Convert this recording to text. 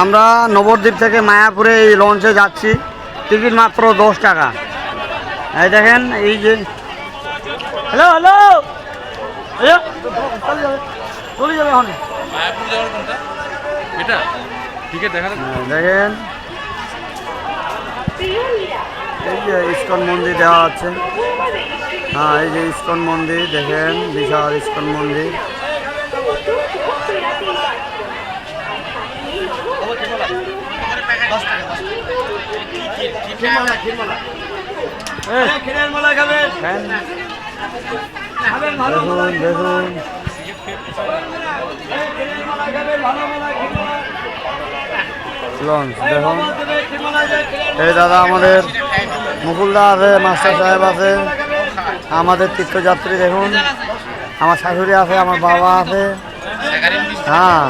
আমরা নবদ্বীপ থেকে মায়াপুরে এই লঞ্চে যাচ্ছি। টিকিট মাত্র দশ টাকা। এই দেখেন এই যে হ্যালো হ্যালো হ্যালো চলে যাবে এখন। মায়াপুর যাওয়ার কোনটা? এটা? টিকিট দেখা হ্যাঁ, দেখেন। এই যে ইস্কন মন্দির দেওয়া আছে। হ্যাঁ এই যে ইস্কন মন্দির দেখেন বিশাল ইস্কন মন্দির এই, খান। দেখুন দেখুন লঞ্চ দেখুন। এই দাদা আমাদের মুকুলদা আছে মাস্টার সাহেব আছে। আমাদের তীর্থযাত্রী দেখুন। আমার শাশুড়ি আছে আমার বাবা আছে। হ্যাঁ।